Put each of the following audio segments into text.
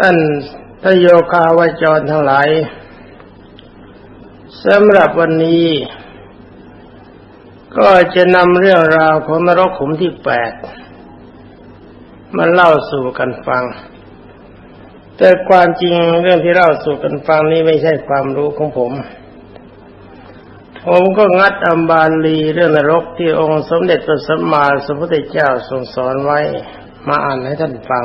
ท่านทโยคาวจรทั้งหลายสำหรับวันนี้ ก็จะนำเรื่องราวของนรกขุมที่แปดมาเล่าสู่กันฟัง แต่ความจริงเรื่องที่เล่าสู่กันฟังนี้ไม่ใช่ความรู้ของผม ผมก็งัดอัมบาลีเรื่องนรกที่องค์สมเด็จพระสัมมาสัมพุทธเจ้าทรงสอนไว้ มาอ่านให้ท่านฟัง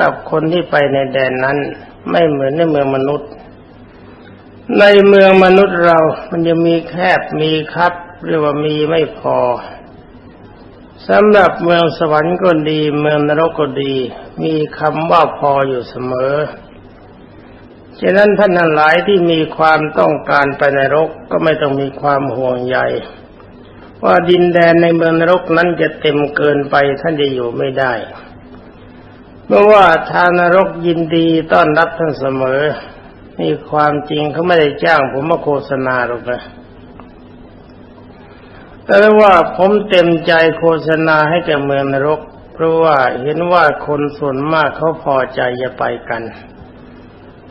กับคนที่ไปในแดนนั้น ไม่เหมือนในเมืองมนุษย์ ในเมืองมนุษย์เรา มันจะมีแคบมีคับเรียกว่ามีไม่พอสำหรับเมืองสวรรค์ก็ดี เมืองนรกก็ดี มีคำว่าพออยู่เสมอฉะนั้นท่านทั้งหลายที่มีความต้องการไปนรกก็ไม่ต้องมีความห่วงใยว่าดินแดนในเมืองนรกนั้นจะเต็มเกินไปท่านจะอยู่ไม่ได้ เพราะว่าทานรกยินดีต้อนรับท่านเสมอ นี่ความจริงเขาไม่ได้จ้างผมมาโฆษณาหรอกนะแต่ว่าผมเต็มใจโฆษณาให้แก่เมืองนรก เพราะว่าเห็นว่าคนส่วนมากเขาพอใจจะไปกัน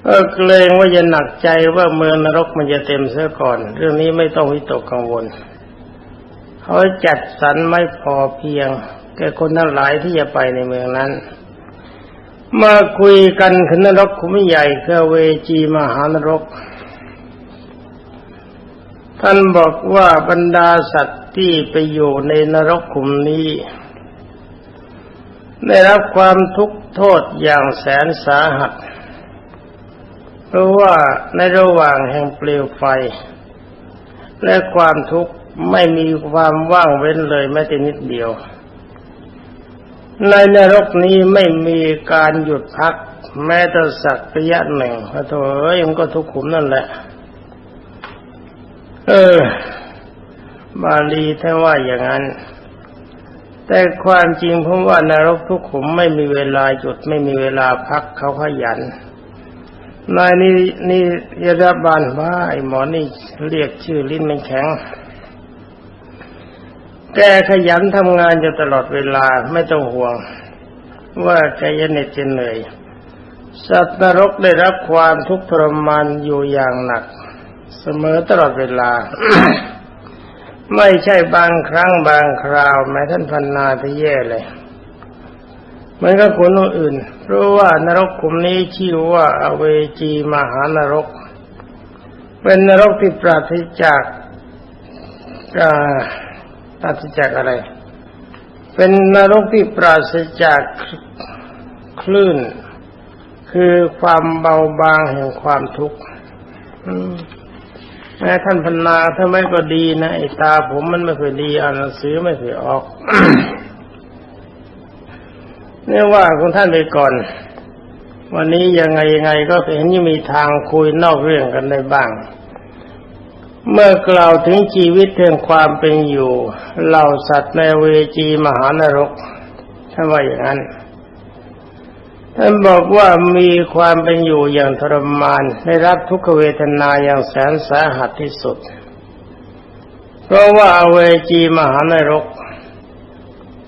เออเกรงว่าจะหนักใจว่าเมืองนรกมันจะเต็มเสียก่อน เรื่องนี้ไม่ต้องวิตกกังวลเขาจัดสรรไม่พอเพียง แก่คนทั้งหลายที่จะไปในเมืองนั้น มาคุยกันถึงนรกขุมใหญ่คือเวจีมหานรก ท่านบอกว่าบรรดาสัตว์ที่ไปอยู่ในนรกขุมนี้ ได้รับความทุกข์โทษอย่างแสนสาหัส เพราะว่าในระหว่างแห่งเปลวไฟ และความทุกข์ไม่มีความว่างเว้นเลยแม้แต่นิดเดียว ในนรกนี้ไม่มีการหยุดพัก แม้แต่สักระยะหนึ่งพระโถเอ้ยมันก็ทุกขุมนั่นแหละ เออ บาลีท่านว่าอย่างนั้น แต่ความจริงผมว่านรกทุกขุมไม่มีเวลาหยุดไม่มีเวลาพักเขาขยันนายนี่นี่ยาดาบานว่าไอหมอนี่เรียกชื่อลิ้นมันแข็ง แกขยันทำงานอยู่ตลอดเวลาไม่ต้องห่วง ว่าแกจะเหน็ดจะเหนื่อย สัตว์นรกได้รับความทุกข์ทรมานอยู่อย่างหนัก เสมอตลอดเวลา ไม่ใช่บางครั้งบางคราวแม้ท่านพันนาที่แย่เลยมันก็คนอื่น เพราะว่านรกขุมนี้ชื่อว่าอเวจีมหานรก เป็นนรกที่ปราศจาก ปราศจากอะไร เป็นนรกที่ปราศจากคลื่น คือความเบาบางแห่งความทุกข์แม้ท่านพนนาถ้าไม่ก็ดีนะไอ้ตาผมมันไม่เคยดีอ่านหนังสือไม่เคยออกเนี่ยว่าของท่านไปก่อน วันนี้ยังไงยังไงก็เห็นยังมีทางคุยนอกเรื่องกันได้บ้าง เมื่อกล่าวถึงชีวิตเรื่องความเป็นอยู่เหล่าสัตว์ในเวจีมหานรกท่านว่าอย่างนั้นท่านบอกว่ามีความเป็นอยู่อย่างทรมานได้รับทุกขเวทนาอย่างแสนสาหัสที่สุด เพราะว่าเวจีมหานรก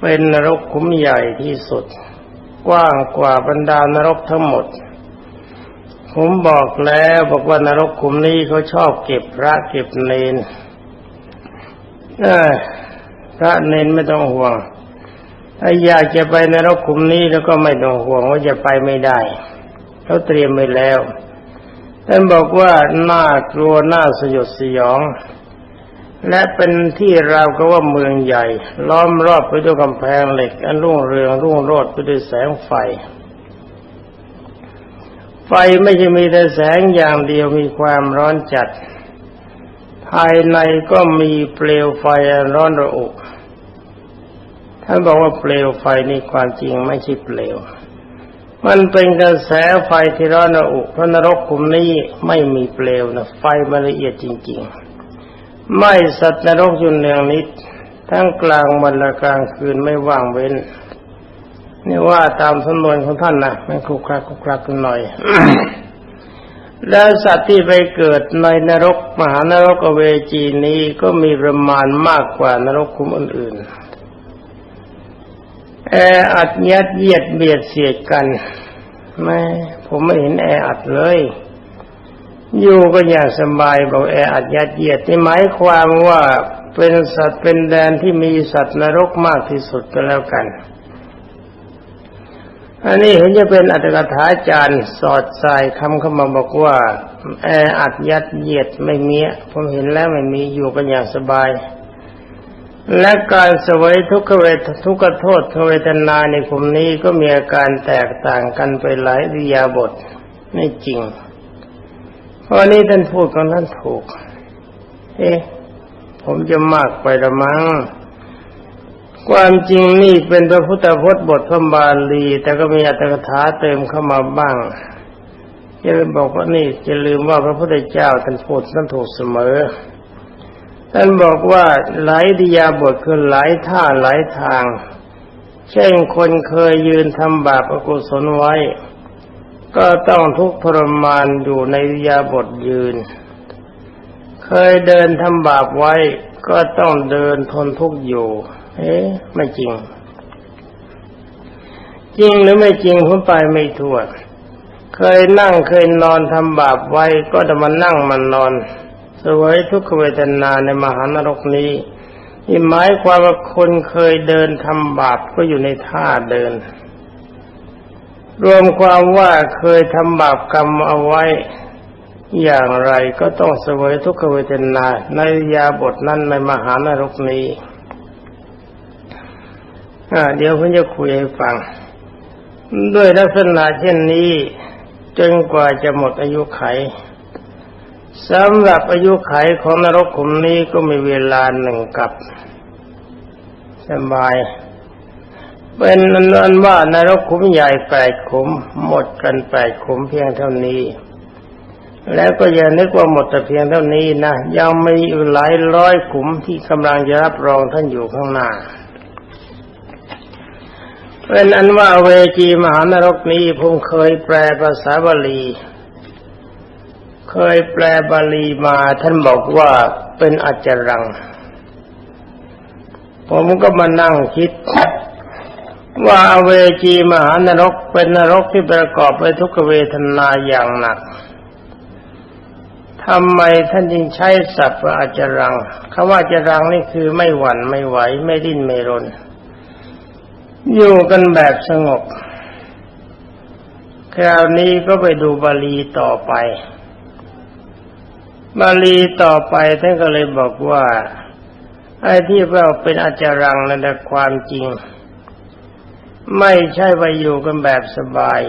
เป็นนรกคุ้มใหญ่ที่สุด กว้างกว่าบรรดานรกทั้งหมด ผมบอกแล้วบอกว่านรกขุมนี้เขาชอบเก็บพระเก็บเนนพระเนนไม่ต้องห่วงถ้าอยากจะไปนรกขุมนี้แล้วก็ไม่ต้องห่วงว่าจะไปไม่ได้เขาเตรียมไว้แล้วท่านบอกว่าน่ากลัวน่าสยดสยอง และเป็นที่ราวก็ว่าเมืองใหญ่ ล้อมรอบไปด้วยกำแพงเหล็ก อันรุ่งเรืองรุ่งโรจน์ไปด้วยแสงไฟ ไฟไม่ใช่มีแต่แสงอย่างเดียวมีความร้อนจัด ภายในก็มีเปลวไฟร้อนระอุท่านบอกว่าเปลวไฟนี่ความจริงไม่ใช่เปลว มันเป็นกระแสไฟที่ร้อนระอุพระนรกขุมนี้ไม่มีเปลวนะไฟมันละเอียดจริง ๆ ไม่สัตว์นรกอยู่เนืองนิด ทั้งกลางวันและกลางคืนไม่ว่างเว้น นี่ว่าตามสำนวนของท่านนะมันคลุกคลักคลุกคลักกันหน่อย แล้วสัตว์ที่ไปเกิดในนรกมหานรกเวจีนี้ก็มีประมาณมากกว่านรกคุมอื่นๆแออัดยัดเยียดเบียดเสียดกันไม่ผมไม่เห็นแออัดเลยอยู่ก็อย่างสบายบอกแออัดยัดเยียดนี่หมายความว่าเป็นสัตว์เป็นแดนที่มีสัตว์นรกมากที่สุดก็แล้วกัน อันนี้เห็นจะเป็นอัตถกถาจารย์สอดใสายคำเข้ามาบอกว่าแออัดยัดเยียดไม่มีผมเห็นแล้วไม่มีอยู่กันอย่างสบาย และการสวยทุกขเวททุกขโทษทเวทนาในกลุ่มนี้ก็มีอาการแตกต่างกันไปหลายริยาบทไม่จริงเพราะนี้ท่านพูดของท่านถูก เอ๊ะผมจะมากไปละมั้ง ความจริงนี่เป็นพระพุทธพจน์บทพระบาลี แต่ก็มีอัตถกถาเติมเข้ามาบ้างจะไปบอกว่านี่จะลืมว่าพระพุทธเจ้าท่านพูดท่านถูกเสมอท่านบอกว่าหลายดิยาบทคือหลายท่าหลายทาง เช่นคนเคยยืนทำบาปอกุศลไว้ ก็ต้องทุกข์ทรมานอยู่ในดิยาบทยืน เคยเดินทำบาปไว้ ก็ต้องเดินทนทุกข์อยู่ เอ๊ะไม่จริง จริงหรือไม่จริงผมไปไม่ทั่วเคยนั่งเคยนอนทำบาปไว้ก็จะมานั่งมันนอนสวยทุกขเวทนาในมหานรกนี้นี่หมายความว่าคนเคยเดินทำบาปก็อยู่ในท่าเดิน รวมความว่าเคยทำบาปกรรมเอาไว้ อย่างไรก็ต้องเสวยทุกขเวทนาในยาบทนั้นในมหานรกนี้ เดี๋ยวผมจะคุยให้ฟัง ด้วยลักษณะเช่นนี้จนกว่าจะหมดอายุไขสำหรับอายุไขของนรกขุมนี้ก็มีเวลาหนึ่งกับสบาย เป็นนันว่านรกขุมใหญ่แปดขุม หมดกันแปดขุมเพียงเท่านี้ แล้วก็อย่านึกว่าหมดแต่เพียงเท่านี้นะยังมีอีกหลายร้อยขุมที่กำลังจะรับรองท่านอยู่ข้างหน้า เป็นอันว่าเวจีมหานรกนี้ผมเคยแปลภาษาบาลี เคยแปลบาลีมาท่านบอกว่าเป็นอัจจรัง ผมก็มานั่งคิด ว่าเวจีมหานรกเป็นนรกที่ประกอบไปทุกเวทนาอย่างหนักทำไมท่านจึงใช้ศัพท์ว่าอาจารังคำว่าอาจารังนี่คือไม่หวั่นไม่ไหวไม่ดิ้นไม่รน อยู่กันแบบสงบ คราวนี้ก็ไปดูบาลีต่อไป บาลีต่อไปท่านก็เลยบอกว่าไอ้ที่เราเป็นอาจารังนั่นแหละความจริง ไม่ใช่ไปอยู่กันแบบสบาย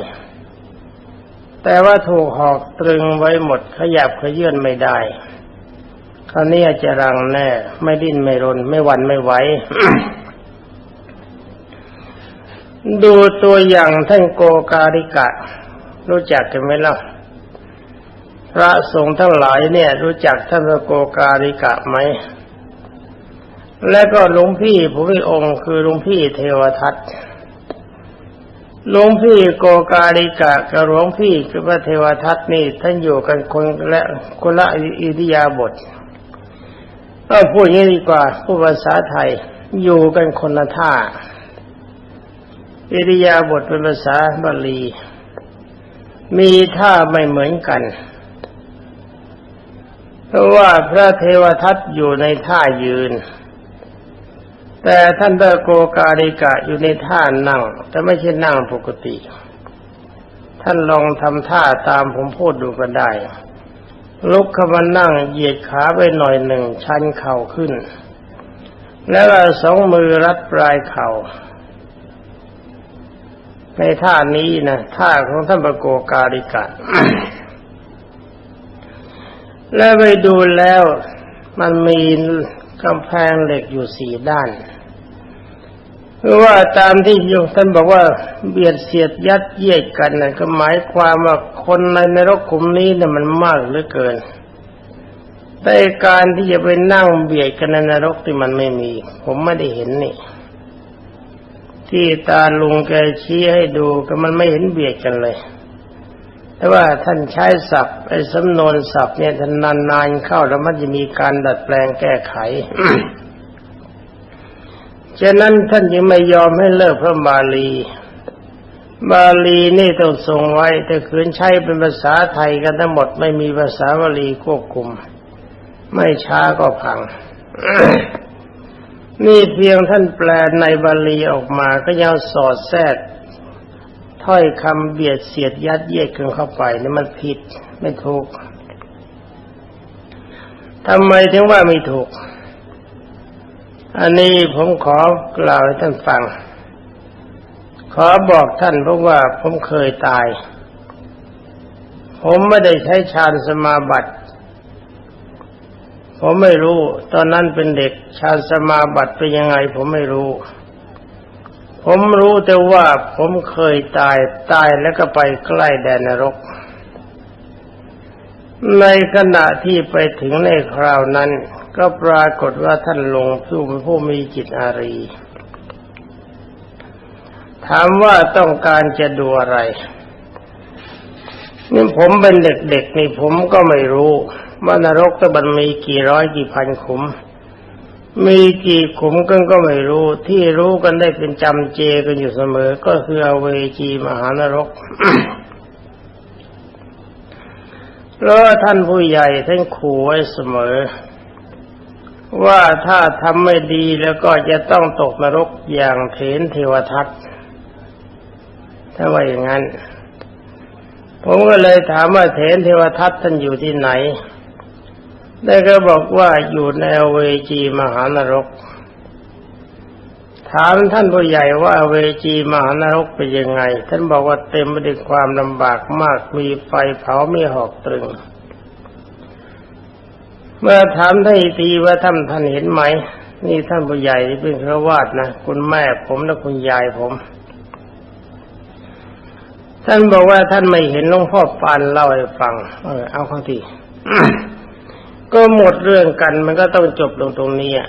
แต่ว่าถูกหอกตรึงไว้หมดขยับขยื่นไม่ได้ คราวนี้อาจะรังแน่ ไม่ดิ้นไม่รน ไม่วันไม่ไหว ดูตัวอย่างท่านโกการิกะ รู้จักกันไหมล่ะพระสงฆ์ทั้งหลายเนี่ย รู้จักท่านโกการิกะไหม และก็หลวงพี่ผู้พิองค์คือหลวงพี่เทวทัตหลวงพี่โกกาลิกะกับหลวงพี่คือพระเทวทัตนี่ท่านอยู่กันคนและคนละอิริยาบถก็พูดงี้ดีกว่าพูดภาษาไทยอยู่กันคนละท่า อิริยาบถเป็นภาษาบาลี มีท่าไม่เหมือนกัน เพราะว่าพระเทวทัตอยู่ในท่ายืน แต่ท่านตะโกกาลิกะอยู่ในท่านั่ง แต่ไม่ใช่นั่งปกติ ท่านลองทำท่าตามผมพูดดูก็ได้ ลุกขึ้นมานั่งเหยียดขาไปหน่อยหนึ่งชันเข่าขึ้น แล้วสองมือรัดปลายเข่า ในท่านี้นะท่าของท่านประโกกาลิกะแล้วไปดูแล้วมันมีกำแพงเหล็กอยู่สี่ด้านคือว่าตามที่โยมท่านบอกว่าเบียดเสียดยัดเยียดกันนะก็หมายความว่าคนในนรกขุมนี้เนี่ยมันมากเหลือเกินแต่การที่จะไปนั่งเบียดกันในนรกที่มันไม่มี ผมไม่ได้เห็นนี่ ที่ตาลุงแกชี้ให้ดูก็มันไม่เห็นเบียดกันเลย แต่ว่าท่านใช้ศัพท์ไอ้สำนวนศัพท์เนี่ยท่านนานๆเข้าแล้วมันจะมีการดัดแปลงแก้ไขฉะนั้นท่านยังไม่ยอมให้เลิกพระบาลี บาลีนี่ต้องทรงไว้ แต่คืนใช้เป็นภาษาไทยกันทั้งหมดไม่มีภาษาบาลีควบคุม ไม่ช้าก็พัง นี่เพียงท่านแปลในบาลีออกมาก็ยังสอดแทรกถ้อยคำเบียดเสียดยัดเยียดกันเข้าไปนี่มันผิดไม่ถูกทำไมถึงว่าไม่ถูก อันนี้ผมขอกล่าวให้ท่านฟัง ขอบอกท่านเพราะว่าผมเคยตาย ผมไม่ได้ใช้ฌานสมาบัติ ผมไม่รู้ ตอนนั้นเป็นเด็กฌานสมาบัติเป็นยังไง ผมไม่รู้ ผมรู้แต่ว่าผมเคยตายตายแล้วก็ไปใกล้แดนนรก ในขณะที่ไปถึงในคราวนั้น ก็ปรากฏว่าท่านลงผู้เป็นผู้มีจิตอารี ถามว่าต้องการจะดูอะไรนี่ผมเป็นเด็กๆนี่ผมก็ไม่รู้ ว่านรกตะบันมีกี่ร้อยกี่พันขุม มีกี่ขุมกันก็ไม่รู้ ที่รู้กันได้เป็นจำเจกันอยู่เสมอ ก็คืออเวจีมหานรกแล้วท่านผู้ใหญ่ท่านขู่ไว้เสมอ ว่าถ้าทำไม่ดีแล้วก็จะต้องตกนรกอย่างเถนเทวทัตถ้าว่าอย่างนั้น ผมก็เลยถามว่าเถนเทวทัตท่านอยู่ที่ไหน ได้ก็บอกว่าอยู่ในเวจีมหานรก ถามท่านผู้ใหญ่ว่าเวจีมหานรกเป็นยังไง ท่านบอกว่าเต็มไปด้วยความลำบากมากมีไฟเผาไมีหอกตรึง เมื่อถามท่านอีกทีว่าท่านท่านเห็นไหม นี่ท่านผู้ใหญ่ที่เป็นพระวาดนะคุณแม่ผมและคุณยายผมท่านบอกว่าท่านไม่เห็นหลวงพ่อปานเล่าให้ฟัง เออเอาข้าที ก็หมดเรื่องกันมันก็ต้องจบลงตรงนี้อะ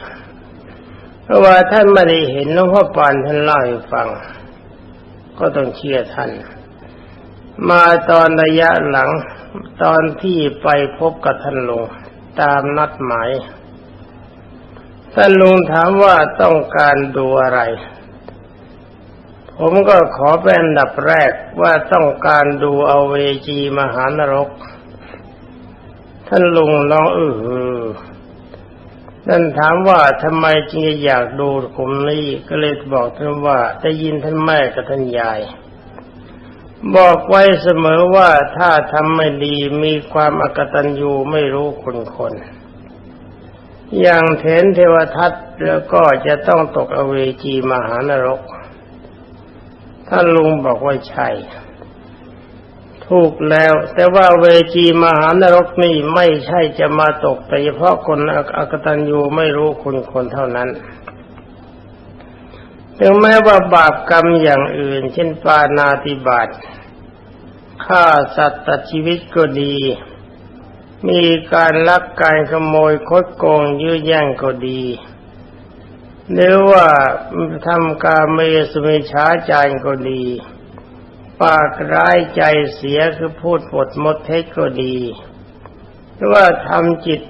เพราะว่าท่านไม่ได้เห็นหลวงพ่อปานท่านเล่าให้ฟัง ก็ต้องเชื่อท่าน มาตอนระยะหลังตอนที่ไปพบกับท่านลุงตามนัดหมาย ท่านลุงถามว่าต้องการดูอะไร ผมก็ขอเป็นอันดับแรกว่าต้องการดูเอาเวจีมหานรก ท่านลุงลองเออนั่นถามว่าทำไมจึงอยากดูผมนี้ก็เลยบอกท่านว่าได้ยินท่านแม่กับท่านยาย บอกไว้เสมอว่าถ้าทำไม่ดีมีความอกตัญญูไม่รู้คุณคนอย่างเถนเทวทัตแล้วก็จะต้องตกอเวจีมหานรก ท่านลุงบอกว่าใช่ ถูกแล้ว แต่ว่าเวจีมหานรกนี่ไม่ใช่จะมาตกแต่เฉพาะคนอกตัญญูไม่รู้คุณคนเท่านั้นถึงแม้ว่าบาปกรรมอย่างอื่น เช่นปานาติบาตฆ่าสัตว์ตัดชีวิตก็ดี มีการลักการขโมยคดโกงยื้อแย่งก็ดีหรือว่าทำการเมสมิช้าจารก็ดี ปากร้ายใจเสียคือพูดปดมดเท็จก็ดีหรือว่าทำจิต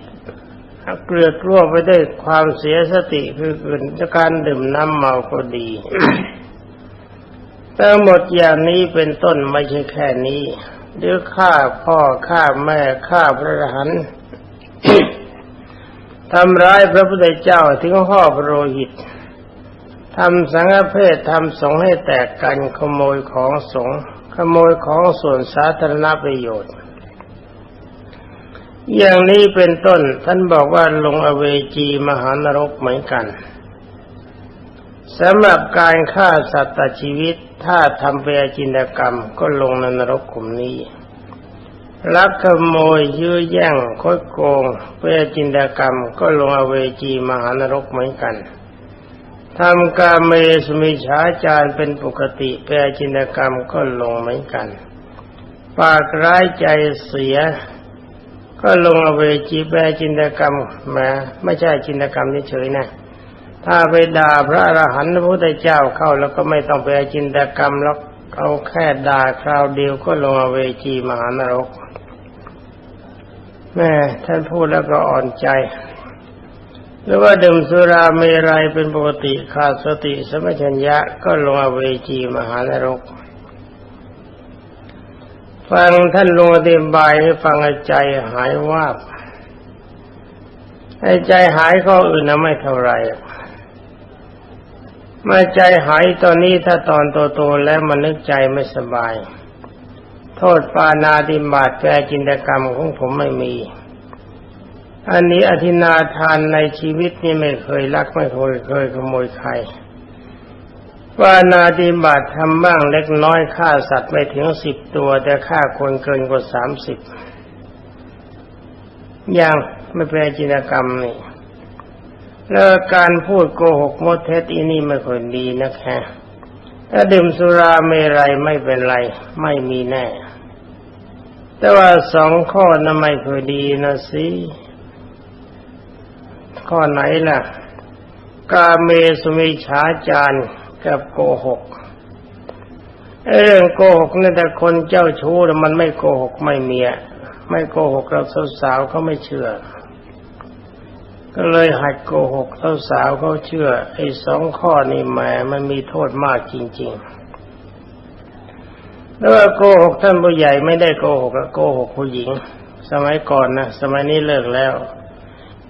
เกลือกลัวไปด้วยความเสียสติคือการดื่มน้ำเมาก็ดีทั้งหมดอย่างนี้เป็นต้นไม่ใช่แค่นี้ หรือฆ่าพ่อฆ่าแม่ฆ่าพระหันทำร้ายพระพุทธเจ้าถึงห่อพระโลหิต ทำสังฆเพศทำสงฆ์ให้แตกกันขโมยของสงฆ์ขโมยของส่วนสาธารณประโยชน์ อย่างนี้เป็นต้นท่านบอกว่าลงอเวจีมหานรกเหมือนกันสำหรับการฆ่าสัตว์ชีวิต ถ้าทำเปจินกรรมก็ลงในนรกขุมนี้ลักขโมยยื้อแย่งคดโกงเพื่อจินตกรรมก็ลงอเวจีมหานรกเหมือนกัน ทำกาเมสมิฉาจารเป็นปกติแปรจินกรรมก็ลงเหมือนกัน ปากร้ายใจเสีย ก็ลงอเวจีแปรจินกรรมแม้ไม่ใช่จินกรรมเฉยๆนะถ้าไปด่าพระอรหันต์พระพุทธเจ้าเข้าแล้วก็ไม่ต้องไปจินตกรรมแล้วเอาแค่ด่าคราวเดียวก็ลงอเวจีมหานรก แม่ท่านพูดแล้วก็อ่อนใจ หรือว่าดื่มสุราเมรัยเป็นปกติขาดสติสมัชัญญะก็ลงอเวจีมหานรก ฟังท่านลงอธิบายให้ฟังใจหายวาบให้ใจหายก็อื่นนะไม่เท่าไรมาใจหายตอนนี้ถ้าตอนโตๆแล้วมันนึกใจไม่สบาย โทษปานาติบาตแกจินตกรรมของผมไม่มี อันนี้อธินาทานในชีวิตนี่ไม่เคยลักไม่เคยเคยขโมยใครปานาติบาตทำบ้างเล็กน้อยฆ่าสัตว์ไม่ถึงสิบตัว แต่ฆ่าคนเกินกว่าสามสิบอย่างไม่เป็นจินกรรมนี่แล้วการพูดโกหกมดเท็จอีนี่ไม่ค่อยดีนะค่ถ้าดื่มสุราเมรัยไม่เป็นไร ไม่มีแน่ แต่ว่าสองข้อนั้นไม่เคยดีนะสิ ข้อไหนล่ะ กาเมสุมิฉาจารกับโกหกเรื่องโกหกนี่แต่คนเจ้าชู้มันไม่โกหกไม่เมีย ไม่โกหกเราสาวๆเขาไม่เชื่อ ก็เลยหัดโกหกเท่าสาวเขาเชื่อ ไอ้สองข้อนี่แหมมันมีโทษมากจริงๆแล้วโกหกท่านผู้ใหญ่ไม่ได้โกหกโกหกผู้หญิง สมัยก่อนนะสมัยนี้เลิกแล้ว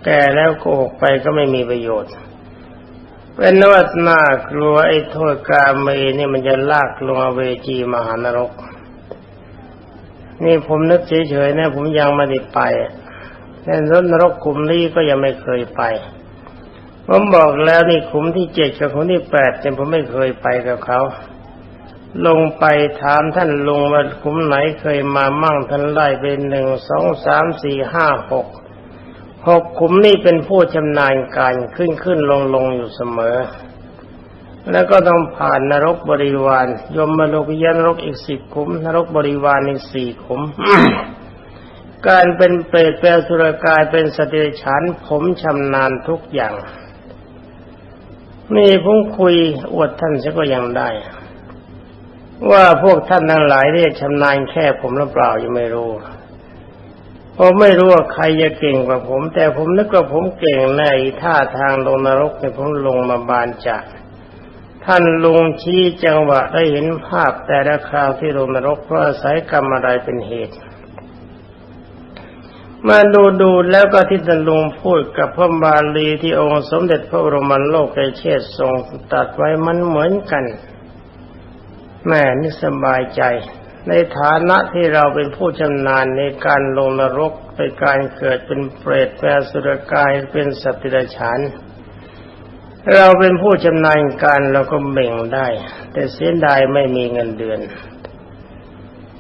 แก่แล้วโกหกไปก็ไม่มีประโยชน์ เป็นนวัตนากลัวไอ้โทษกาเมนี่มันจะลากลงเวจีมหานรก นี่ผมนึกเฉยๆนะผมยังไม่ได้ไปแน่นรถนรกขุมนี้ก็ยังไม่เคยไป ผมบอกแล้วนี่ขุมที่เจ็ดกับขุมที่แปดแต่ผมไม่เคยไปกับเขา ลงไปถามท่านลงว่าขุมไหนเคยมามั่งท่านไล่เป็นหนึ่งสองสามสี่ห้าหก หกขุมนี้เป็นผู้ชำนาญการขึ้นขึ้นลงลงอยู่เสมอ แล้วก็ต้องผ่านนรกบริวาร ยมมาโลกยานรกอีกสิบขุม นรกบริวารอีกสี่ขุม การเป็นเปรตแปลสุรกายเป็นสติฉันผมชำนาญทุกอย่างนี่ผมคุยอวดท่านซะก็ยังได้ ว่าพวกท่านทั้งหลายเรียกชำนาญแค่ผมหรือเปล่ายังไม่รู้ ผมไม่รู้ว่าใครจะเก่งกว่าผม แต่ผมนึกว่าผมเก่งในท่าทางลงนรกในผมลงมาบานจากท่านลุงชี้จังหวะได้เห็นภาพแต่ละคราวที่ลงนรกเพราะอาศัยกรรมอะไรเป็นเหตุ มาดูดูแล้วก็ที่ท่านลุงพูดกับพระบาลีที่องค์สมเด็จพระบรมโลกไอเชษทรงตัดไว้มันเหมือนกันแม่นี่สบายใจ ในฐานะที่เราเป็นผู้ชำนาญในการลงนรกในการเกิดเป็นเปรตแปรสุรกายเป็นสัตว์ดิบฉานเราเป็นผู้ชำนาญการเราก็เบ่งได้ แต่เสียดายไม่มีเงินเดือน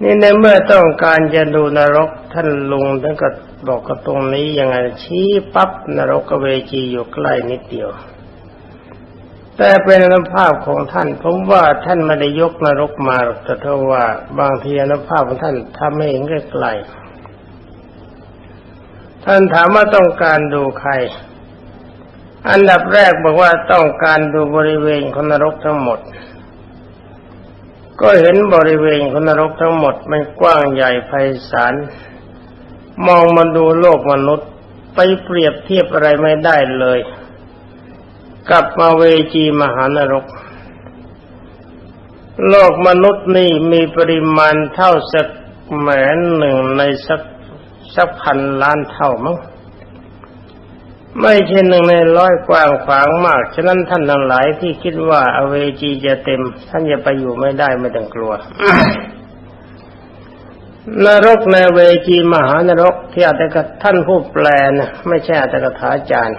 นี่ในเมื่อต้องการจะดูนรกท่านลุงท่านก็บอกกับตรงนี้ยังไงชี้ปั๊บนรกเวจีอยู่ใกล้นิดเดียว แต่เป็นอนุภาพของท่านผมว่าท่านไม่ได้ยกนรกมาแต่เท่าว่าบางทีอนุภาพของท่านทำให้เห็นใกล้ๆท่านถามว่าต้องการดูใคร อันดับแรกบอกว่าต้องการดูบริเวณของนรกทั้งหมด ก็เห็นบริเวณของนรกทั้งหมด มันกว้างใหญ่ไพศาลมองมาดูโลกมนุษย์ไปเปรียบเทียบอะไรไม่ได้เลย กับมาเวจีมหานรก โลกมนุษย์นี่มีปริมาณเท่าสักแหมนหนึ่งในสักสักพันล้านเท่ามั้งไม่ใช่หนึ่งในร้อยกว้างขวางมาก ฉะนั้นท่านทั้งหลายที่คิดว่าอเวจีจะเต็ม ท่านจะไปอยู่ไม่ได้ไม่ต้องกลัวนรกในเวจีมหานรกที่อาตกท่านผู้แปลนะไม่ใช่อาตกถาจารย์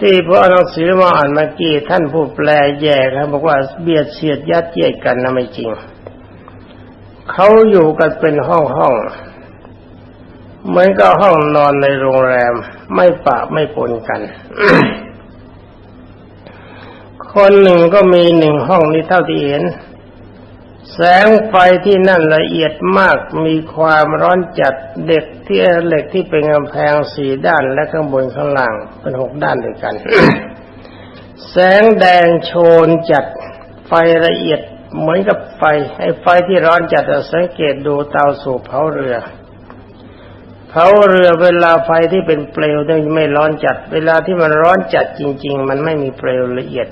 ที่พระอนังสือมาอ่านเมื่อกี้ท่านผู้แปลแย่ครับบอกว่าเบียดเสียดยัดเยียดกันนะไม่จริง เขาอยู่กันเป็นห้องห้องเหมือนกับห้องนอนในโรงแรม ไม่ปะไม่ปนกัน คนหนึ่งก็มีหนึ่งห้องนี้เท่าที่เห็น แสงไฟที่นั่นละเอียดมากมีความร้อนจัดเด็กที่เหล็กที่เป็นกำแพงสี่ด้านและข้างบนข้างล่างเป็นหกด้านด้วยกัน แสงแดงโชนจัดไฟละเอียดเหมือนกับไฟไอ้ไฟที่ร้อนจัดสังเกตดูเตาสูบเผาเรือเผาเรือเวลาไฟที่เป็นเปลวได้ไม่ร้อนจัด เวลาที่มันร้อนจัดจริง ๆ มันไม่มีเปลวละเอียด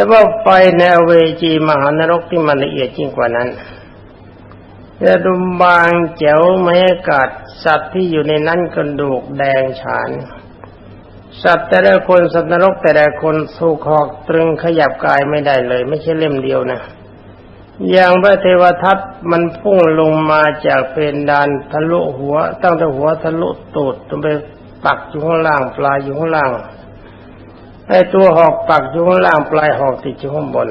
แต่ว่าไฟในเวจีมหานรกที่มันละเอียดยิ่งกว่านั้นจะดูบางแจ๋วไม่อากาศสัตว์ที่อยู่ในนั้นกระดูกแดงฉาน สัตว์แต่ละคนสัตว์นรกแต่ละคนสู้คอกตรึงขยับกายไม่ได้เลย ไม่ใช่เล่มเดียวนะอย่างพระเทวทัตมันพุ่งลงมาจากเพดานทะลุหัว ตั้งแต่หัวทะลุตูดจนไปปักอยู่ข้างล่างปลายอยู่ข้างล่าง ไอ้ตัวหอกปักอยู่ข้างล่างปลายหอกติดอยู่ข้างบน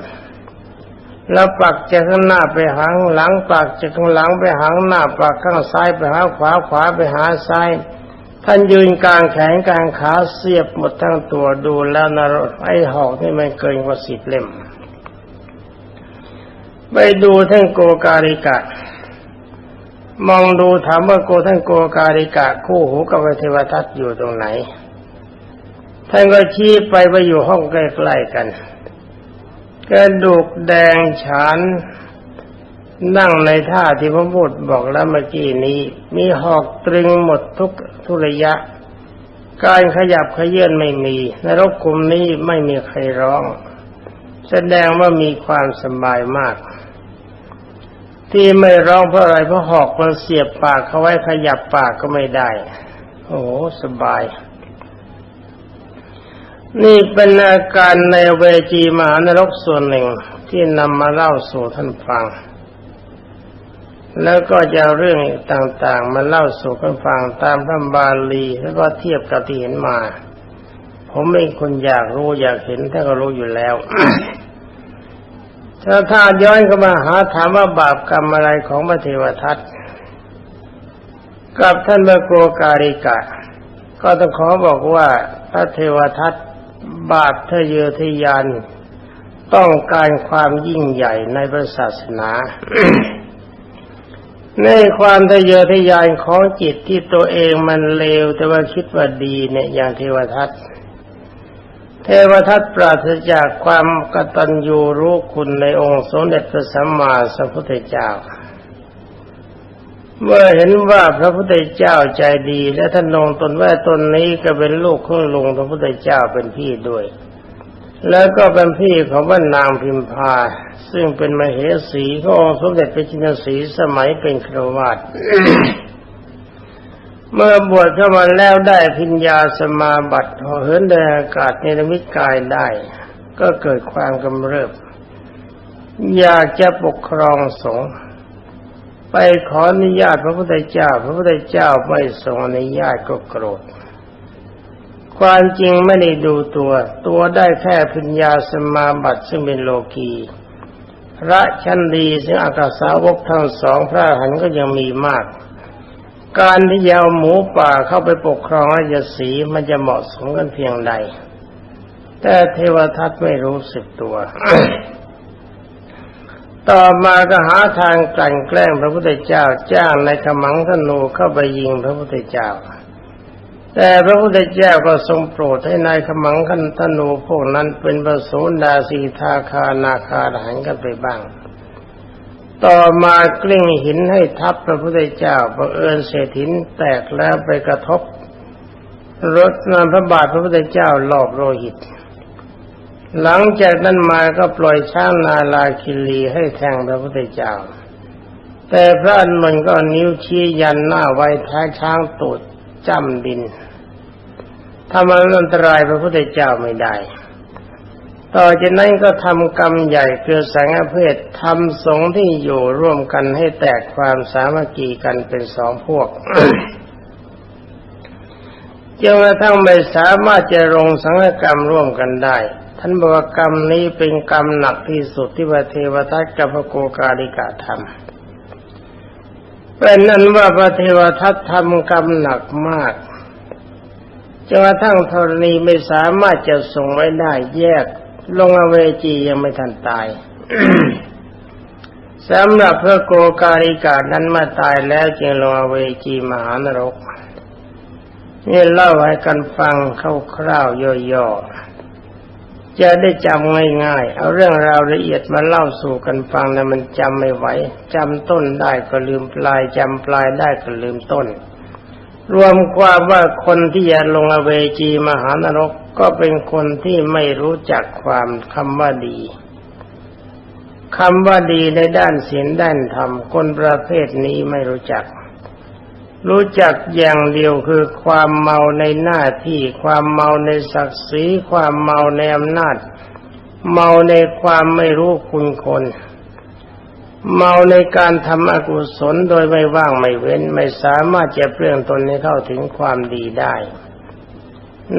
แล้วปักจากข้างหน้าไปหางหลังปักจากข้างหลังไปหางหน้าปักข้างซ้ายไปหาขวาขวาไปหาซ้ายท่านยืนกลางแขนกลางขาเสียบหมดทั้งตัวดูแล้วนรกไอ้หอกนี่มันเกินกว่าสิบเล่ม ไปดูท่านโกการิกะ มองดูถามว่าโกท่านโกการิกะ คู่หูกับเทวทัตอยู่ตรงไหน ท่านก็ชี้ไปไปอยู่ห้องใกล้ๆกันกระดูกแดงฉานนั่งในท่าที่พระพุทธบอกแล้วเมื่อกี้นี้ มีหอกตรึงหมดทุกทุระยะ การขยับขยื่นไม่มีในรกคุมนี้ไม่มีใครร้อง แสดงว่ามีความสบายมาก ที่ไม่ร้องเพราะอะไรเพราะหอกมันเสียบปากเขาไว้ขยับปากก็ไม่ได้ โอ้สบาย นี่เป็นอาการในเวจีมหานรกส่วนหนึ่งที่นำมาเล่าสู่ท่านฟัง แล้วก็จะเรื่องต่างๆ มาเล่าสู่กันฟังตามพระบาลีแล้วก็เทียบกับที่เห็นมา ผมเป็นคนอยากรู้อยากเห็นท่านก็รู้อยู่แล้ว ถ้าถ้าย้อนเข้ามาหาถามว่าบาปกรรมอะไรของพระเทวทัตกับท่านพระโกการิกะ ก็ต้องขอบอกว่าพระเทวทัต บาปทะเยอทะยาน ต้องการความยิ่งใหญ่ในพระศาสนาในความทะเยอทะยานของจิตที่ตัวเองมันเลว แต่ว่าคิดว่าดีเนี่ยอย่างเทวทัตเทวทัตปราศจากความกตัญญูรู้คุณในองค์สมเด็จพระสัมมาสัมพุทธเจ้า เมื่อเห็นว่าพระพุทธเจ้าใจดี และท่านนงตนว่าตนนี้ก็เป็นลูกของลุงพระพุทธเจ้าเป็นพี่ด้วย แล้วก็เป็นพี่ของว่านางพิมพา ซึ่งเป็นมเหสีขององค์สมเด็จพระจินสีสมัยเป็นครวาสเมื่อบวชเข้ามาแล้วได้พิญญาสมาบัติเหินเดินอากาศในนมิตกายได้ ก็เกิดความกำเริบ อยากจะปกครองสงฆ์ ไปขออนุญาตพระพุทธเจ้า พระพุทธเจ้าไม่ทรงอนุญาตก็โกรธ ความจริงไม่ได้ดูตัว ตัวได้แค่พิญญาสมาบัติซึ่งเป็นโลกีพระชั้นดีซึ่งอากาสาวกทั้งสองพระหันก็ยังมีมาก การที่จะเอาหมูป่าเข้าไปปกครองราชสีมันจะเหมาะสมกันเพียงใด แต่เทวทัตไม่รู้สึกตัว ต่อมาก็หาทางกลั่นแกล้งพระพุทธเจ้าจ้างในขมังธนูเข้าไปยิงพระพุทธเจ้า แต่พระพุทธเจ้าก็ทรงโปรดให้นายขมังคันธนูพวกนั้นเป็นประสูดาสีทาคานาคาหันกันไปบ้าง ต่อมากลิ้งหินให้ทับพระพุทธเจ้าบังเอิญเศษหินแตกแล้วไปกระทบรถนำพระบาทพระพุทธเจ้าหลอกโลหิต หลังจากนั้นมาก็ปล่อยช้างนาลาคิลีให้แทงพระพุทธเจ้า แต่พระอนมันก็นิ้วชี้ยันหน้าไว้ท้ายช้างตูดจ้ำดินทำอันตรายพระพุทธเจ้าไม่ได้ ต่อจากนั้นก็ทำกรรมใหญ่คือสังฆเพศทำสงฆ์ที่อยู่ร่วมกันให้แตกความสามัคคีกันเป็นสองพวกจนกระทั่งไม่สามารถจะลงสังฆกรรมร่วมกันได้ ท่านบอกว่ากรรมนี้เป็นกรรมหนักที่สุดที่พระเทวทัตกับพระโกกาลิกาทำเป็นนั้นว่าพระเทวทัตทำกรรมหนักมากจนกระทั่งธรณีไม่สามารถจะส่งไว้ได้แยก ลงอเวจียังไม่ทันตายสำหรับพระโกกาลิกานั้นมาตายแล้วจึงลงอเวจีมหานรกนี่เล่าให้กันฟังคร่าวๆย่อๆ จะได้จำง่ายๆ เอาเรื่องราวละเอียดมาเล่าสู่กันฟังนะมันจำไม่ไหวจำต้นได้ก็ลืมปลายจำปลายได้ก็ลืมต้น รวมความว่าคนที่จะลงอเวจีมหานรกก็เป็นคนที่ไม่รู้จักความคำว่าดีคำว่าดีในด้านศีลด้านธรรมคนประเภทนี้ไม่รู้จัก รู้จักอย่างเดียวคือความเมาในหน้าที่ความเมาในศักดิ์ศรีความเมาในอำนาจ เมาในความไม่รู้คุณคน เมาในการทำอกุศลโดยไม่ว่างไม่เว้นไม่สามารถจะเปลี่ยนตนให้เข้าถึงความดีได้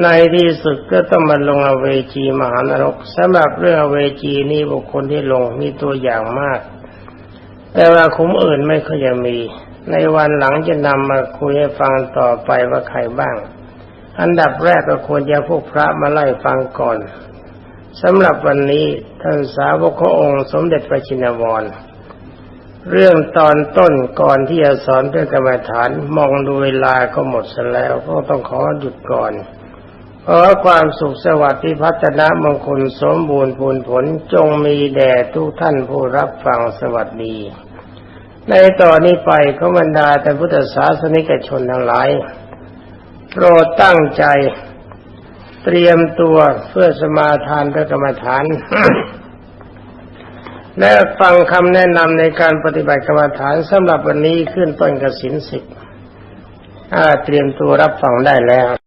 ในที่สุดก็ต้องมาลงอเวจีมหานรกสำหรับเรื่องอเวจีนี้บุคคลที่ลงมีตัวอย่างมาก แต่ว่าคุ้มอื่นไม่ค่อยจะมี ในวันหลังจะนำมาคุยให้ฟังต่อไปว่าใครบ้าง อันดับแรกก็ควรจะพวกพระมาไล่ฟังก่อนสำหรับวันนี้ท่านสาวกขององค์สมเด็จพระชินวร เรื่องตอนต้นก่อนที่จะสอนเรื่องกรรมฐานมองดูเวลาก็หมดซะแล้วก็ต้องขอหยุดก่อนขอความสุขสวัสดิ์ที่พัฒนามงคลสมบูรณ์ผลผลจงมีแด่ทุกท่านผู้รับฟังสวัสดี ในต่อนนี้ไปขบรรดาแต่พุทธศาสนิกชนทั้งหลาย โปรดตั้งใจ เตรียมตัวเพื่อสมาทานพระกรรมฐาน และฟังคำแนะนำในการปฏิบัติกรรมฐานสำหรับวันนี้ขึ้นต้นกสินสิบเตรียมตัวรับฟังได้แล้ว